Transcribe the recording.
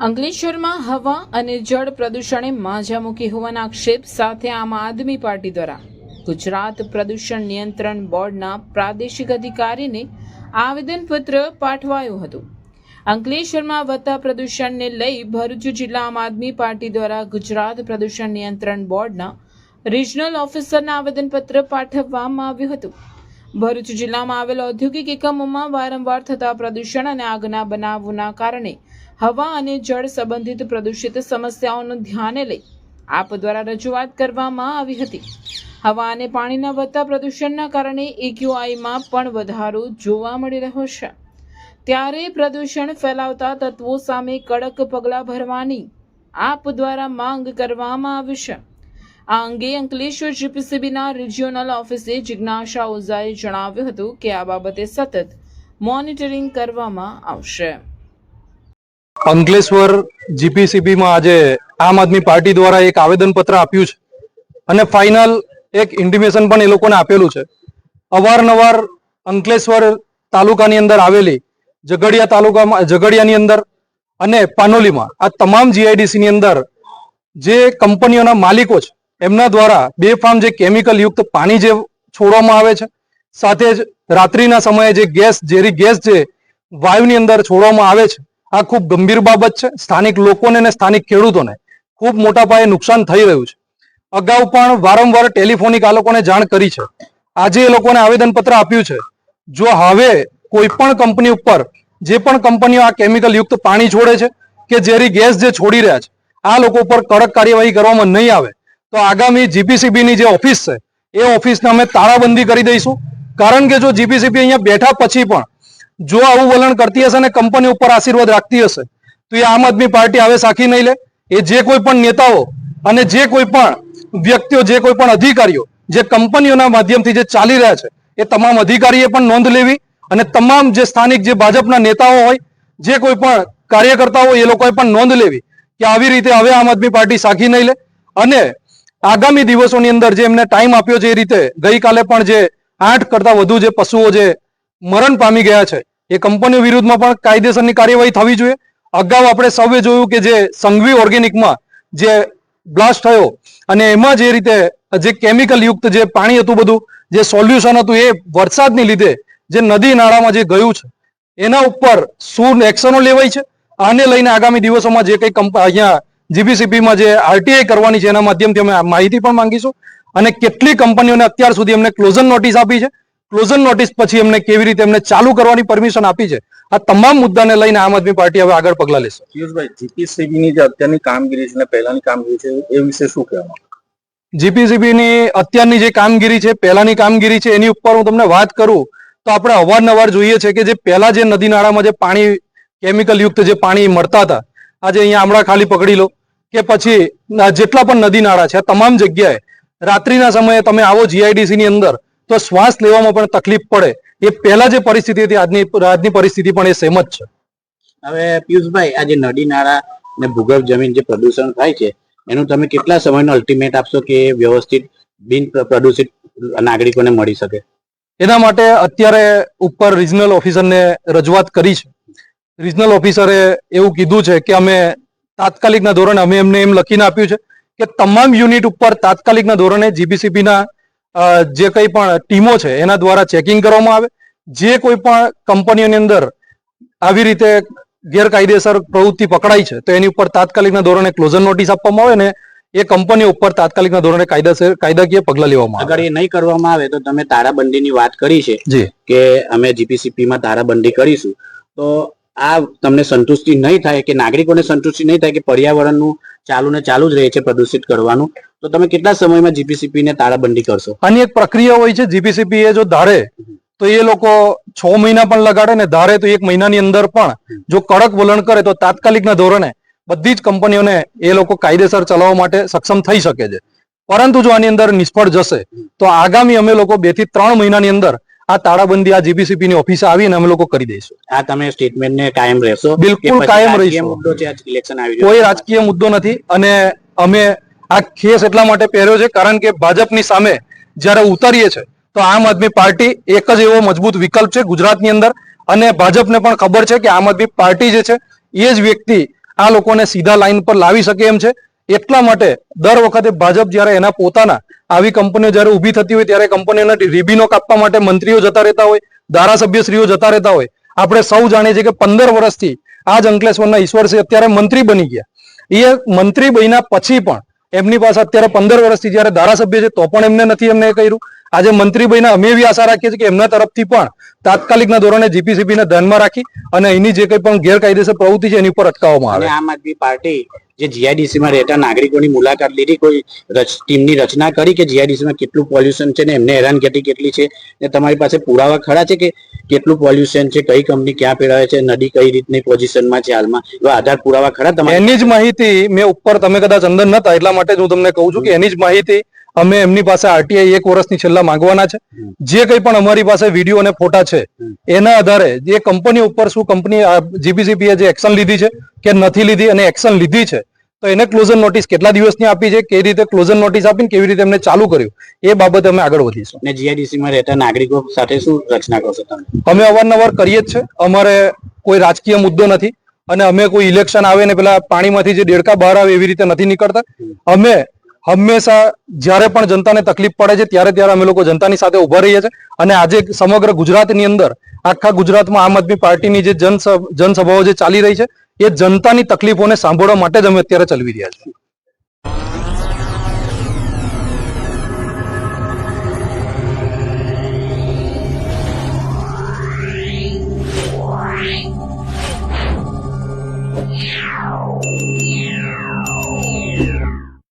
અંકલેશ્વરમાં હવા અને જળ પ્રદૂષણે માજા મૂકી હોવાના આક્ષેપ સાથે આમ આદમી પાર્ટી દ્વારા. ગુજરાત પ્રદૂષણ નિયંત્રણ બોર્ડના પ્રાદેશિક અધિકારીને આવેદનપત્ર પાઠવાયું હતું. અંકલેશ્વરમાં વધતા પ્રદૂષણને લઈ ભરૂચ જિલ્લા આમ આદમી પાર્ટી દ્વારા ગુજરાત પ્રદૂષણ નિયંત્રણ બોર્ડના રિજનલ ઓફિસરના આવેદનપત્ર પાઠવવામાં આવ્યું હતું. ભરૂચ જિલ્લામાં આવેલ ઔદ્યોગિક એકમોમાં વારંવાર થતા પ્રદૂષણ અને આગના બનાવોના કારણે હવા અને જળ સંબંધિત પ્રદૂષિત સમસ્યાઓનું ધ્યાને લઈ આપ દ્વારા રજૂઆત કરવામાં આવી હતી. હવા અને પાણીના વધતા પ્રદૂષણના કારણે એક્યુઆઈમાં પણ વધારો જોવા મળી રહ્યો છે. ત્યારે પ્રદૂષણ ફેલાવતા તત્વો સામે કડક પગલાં ભરવાની આપ દ્વારા માંગ કરવામાં આવી છે. આ અંગે અંકલેશ્વર જીપીસીબીના રિજિયોનલ ઓફિસે જિજ્ઞાસા ઓઝાએ જણાવ્યું હતું કે આ બાબતે સતત મોનિટરિંગ કરવામાં આવશે. અંકલેશ્વર જીપીસીબીમાં આજે આમ આદમી પાર્ટી દ્વારા એક આવેદનપત્ર આપ્યું છે અને ફાઇનલ એક ઇન્ટિમેશન પણ એ લોકોને આપેલું છે. અવારનવાર અંકલેશ્વર તાલુકાની અંદર આવેલી ઝઘડિયા તાલુકામાં, ઝઘડિયાની અંદર અને પાનોલીમાં આ તમામ જીઆઈડીસી ની અંદર જે કંપનીઓના માલિકો છે એમના દ્વારા બે ફાર્મ જે કેમિકલ યુક્ત પાણી જે છોડવામાં આવે છે, સાથે જ રાત્રિના સમયે જે ગેસ, ઝેરી ગેસ જે વાયુની અંદર છોડવામાં આવે છે, આ ખૂબ ગંભીર બાબત છે. સ્થાનિક લોકોને અને સ્થાનિક ખેડૂતોને ખૂબ મોટા પાયે નુકસાન થઈ રહ્યું છે. અગાઉ પણ વારંવાર ટેલિફોનિક આ લોકોને જાણ કરી છે. આજે એ લોકોને આવેદનપત્ર આપ્યું છે. જો હવે કોઈ પણ કંપની ઉપર જે પણ કંપનીઓ આ કેમિકલ યુક્ત પાણી છોડે છે કે ઝેરી ગેસ જે છોડી રહ્યા છે, આ લોકો ઉપર કડક કાર્યવાહી કરવામાં નહીં આવે. તો આગામી જીપીસીબીની જે ઓફિસ છે, એ ઓફિસને અમે તાળાબંધી કરી દઈશું. કારણ કે જો જીપીસીબી અહીંયા બેઠા પછી પણ જો આવું વલણ કરતી હશે અને કંપની ઉપર આશીર્વાદ રાખતી હશે, તો એ આમ આદમી પાર્ટી હવે સાખી નહીં લે. એ જે કોઈ પણ નેતાઓ અને જે કોઈ પણ વ્યક્તિઓ, જે કોઈ પણ અધિકારીઓ જે કંપનીઓના માધ્યમથી જે ચાલી રહ્યા છે, એ તમામ અધિકારીએ પણ નોંધ લેવી અને તમામ જે સ્થાનિક જે ભાજપના નેતાઓ હોય, જે કોઈ પણ કાર્યકર્તાઓ એ લોકોએ પણ નોંધ લેવી કે આવી રીતે હવે આમ આદમી પાર્ટી સાખી નહીં લે. અને આગામી દિવસોની અંદર જે એમને ટાઈમ આપ્યો છે એ રીતે ગઈકાલે પણ જે આઠ કરતા વધુ જે પશુઓ જે મરણ પામી ગયા છે, એ કંપનીઓ વિરુદ્ધમાં પણ કાયદેસરની કાર્યવાહી થવી જોઈએ. અગાઉ આપણે સૌએ જોયું કે જે સંઘવી ઓર્ગેનિકમાં જે બ્લાસ્ટ થયો અને એમાં જે રીતે જે કેમિકલ યુક્ત જે પાણી હતું બધું, જે સોલ્યુશન હતું એ વરસાદની લીધે જે નદી નાળામાં જે ગયું છે, એના ઉપર શું એક્શનો લેવાય છે? આને લઈને આગામી દિવસોમાં જે કંઈ કંપ અહીંયા જીબીસીપીમાં જે આરટીઆઈ કરવાની છે એના માધ્યમથી અમે માહિતી પણ માંગીશું અને કેટલી કંપનીઓને અત્યાર સુધી અમને ક્લોઝન નોટિસ આપી છે. ક્લોઝન નોટિસ પછી એમને કેવી રીતે એમને ચાલુ કરવાની પરમિશન આપી છે. આ તમામ મુદ્દાને લઈને આમ આદમી પાર્ટી હવે આગળ પગલા લેશે. પિયુષભાઈ જીપીસીબીની જે અત્યારની કામગીરી છે અને પહેલાની કામગીરી છે એ વિશે શું કહેવાનું જીપીસીબીની અત્યારની જે કામગીરી છે પહેલાની કામગીરી છે એની ઉપર હું તમને વાત કરું તો આપણે અવારનવાર જોઈએ છે કે જે પહેલા જે નદી નાળામાં જે પાણી કેમિકલ યુક્ત જે પાણી મળતા હતા આજે અહીંયા આમળા ખાલી પકડી લો કે પછી જેટલા પણ નદી નાળા છે તમામ જગ્યાએ રાત્રિના સમયે તમે આવો જીઆઈડીસી ની અંદર તો શ્વાસ લેવામાં પણ તકલીફ પડે. એ પહેલા જે પરિસ્થિતિ હતી આજની આજની પરિસ્થિતિ પણ એ સેમ જ છે. હવે પિયુષભાઈ આ જે નદી નાળા ને ભૂગર્ભ જમીન જે પ્રદૂષણ થાય છે એનું તમે કેટલા સમયનો અલ્ટિમેટ આપશો કે વ્યવસ્થિત બિન પ્રદૂષિત નાગરિકોને મળી શકે? એના માટે અત્યારે ઉપર રિજનલ ઓફિસરને રજૂઆત કરી છે. રિજનલ ઓફિસરે એવું કીધું છે કે અમે તાત્કાલિકના ધોરણે અમે એમને એમ લખીને આપ્યું છે કે તમામ યુનિટ ઉપર તાત્કાલિકના ધોરણે જીબીસીબીના જે કંઈ પણ ટીમો છે એના દ્વારા ચેકિંગ કરવામાં આવે. જે કોઈ પણ કંપનીઓની અંદર આવી રીતે ગેરકાયદેસર પ્રવૃત્તિ પકડાઈ છે તો એની ઉપર તાત્કાલિકના ધોરણે ક્લોઝર નોટિસ આપવામાં આવે ને એ કંપનીઓ ઉપર તાત્કાલિકના ધોરણે કાયદાસર કાયદાકીય પગલાં લેવામાં આવે. અગર એ નહીં કરવામાં આવે તો તમે તારાબંધીની વાત કરી છે કે અમે જીપીસીપી માં તારાબંધી કરીશું. તો આ તમને સંતુષ્ટિ નહીં થાય કે નાગરિકોને સંતુષ્ટિ નહીં થાય કે પર્યાવરણનું ચાલુ ને ચાલુ જ રહે છે પ્રદૂષિત કરવાનું, તો તમે કેટલા સમયમાં જીપીસીપી ને તારાબંધી કરશો? આની એક પ્રક્રિયા હોય છે જીપીસીપી એ જો ધારે, તો એ લોકો છ મહિના પણ લગાડે ને ધારે તો એક મહિનાની અંદર પણ જો કડક વલણ કરે તો તાત્કાલિકના ધોરણે બધી જ કંપનીઓને એ લોકો કાયદેસર ચલાવવા માટે સક્ષમ થઈ શકે છે. પરંતુ જો આની અંદર નિષ્ફળ જશે, તો આગામી અમે લોકો બેથી ત્રણ મહિનાની અંદર આ તાળાબંધી આ જીબીસીપી ની ઓફિસે આવીને અમે લોકો કરી દઈશું. આ તમે સ્ટેટમેન્ટ ને કાયમ રહેશો બિલકુલ કાયમ રહીશું. મુદ્દો છે ઇલેક્શન આવી કોઈ રાજકીય મુદ્દો નથી અને અમે આ કેસ એટલા માટે પહેર્યો છે કારણ કે ભાજપની સામે જ્યારે ઉતારીએ છે તો આમ આદમી પાર્ટી એક જ એવો મજબૂત વિકલ્પ છે ગુજરાતની અંદર. અને ભાજપને પણ ખબર છે કે આમ આદમી પાર્ટી જે છે એ જ વ્યક્તિ આ લોકોને સીધા લાઈન પર લાવી શકે એમ છે. એટલા માટે દર વખતે ભાજપ જ્યારે એના પોતાના આવી કંપનીઓ જ્યારે ઊભી થતી હોય ત્યારે કંપનીઓના રિબીનો કાપવા માટે મંત્રીઓ જતા રહેતા હોય ધારાસભ્યશ્રીઓ જતા રહેતા હોય. આપણે સૌ જાણીએ છીએ કે પંદર વર્ષથી આ જ અંકલેશ્વરના ઈશ્વરસિંહ અત્યારે મંત્રી બની ગયા. એ મંત્રી બન્યા પછી પણ એમની પાસે અત્યારે પંદર વર્ષથી જ્યારે ધારાસભ્ય છે તો પણ એમને નથી એમને કર્યું. આજે મંત્રી બન્યા અમે એવી આશા રાખીએ છીએ કે એમના તરફથી પણ તાત્કાલિકના ધોરણે જીપીસીબી ને ધ્યાનમાં રાખી અને એની જે કંઈ પણ ગેરકાયદેસર પ્રવૃત્તિ છે એની ઉપર અટકાવવામાં આવે. આમ આદમી પાર્ટી જે જીઆઈડીસીમાં રહેતા નાગરિકોની મુલાકાત લીધી, કોઈ ટીમની રચના કરી કે જીઆઈડીસીમાં કેટલું પોલ્યુશન છે ને એમને હેરાનગતિ કેટલી છે? ને તમારી પાસે પુરાવા ખરા છે કે કેટલું પોલ્યુશન છે, કઈ કંપની ક્યાં પેરાવે છે, નદી કઈ રીતની પોઝિશનમાં છે હાલમાં? એવા આધાર પુરાવા ખરા તમારે? એની જ માહિતી મેં ઉપર, તમે કદાચ અંદર નતા, એટલા માટે જ હું તમને કહું છું કે એની જ માહિતી અમે એમની પાસે આરટીઆઈ એક વર્ષની છેલ્લા માંગવાના છે. જે કંઈ પણ અમારી પાસે વીડિયો અને ફોટા છે એના આધારે જે કંપની ઉપર શું કંપની જીબીસીપીએ જે એક્શન લીધી છે કે નથી લીધી અને એક્શન લીધી છે તો એને ક્લોઝર નોટિસ કેટલા દિવસની આપી છે કેવી રીતે ક્લોઝર નોટિસ આપીને કેવી રીતે એમને ચાલુ કર્યું એ બાબતે અમે આગળ વધીશું. અને જીઆઈડીસીમાં રહેતા નાગરિકો સાથે શું રચના કરશો તમે? અમે અવારનવાર કરીએ જ છે. અમારે કોઈ રાજકીય મુદ્દો નથી અને અમે કોઈ ઇલેક્શન આવે ને પેલા પાણીમાંથી જે દેડકા બહાર આવે એવી રીતે નથી નીકળતા. અમે હંમેશા જ્યારે પણ જનતાને તકલીફ પડે છે, ત્યારે ત્યારે અમે લોકો જનતાની સાથે ઊભા રહીએ છીએ અને આજે સમગ્ર ગુજરાતની અંદર, આખા ગુજરાતમાં આમ આદમી પાર્ટીની જે જનસ- જનસભાઓ જે ચાલી રહી છે, એ જનતાની તકલીફોને સાંભળવા માટે જ અમે અત્યારે ચલવી રહ્યા છીએ.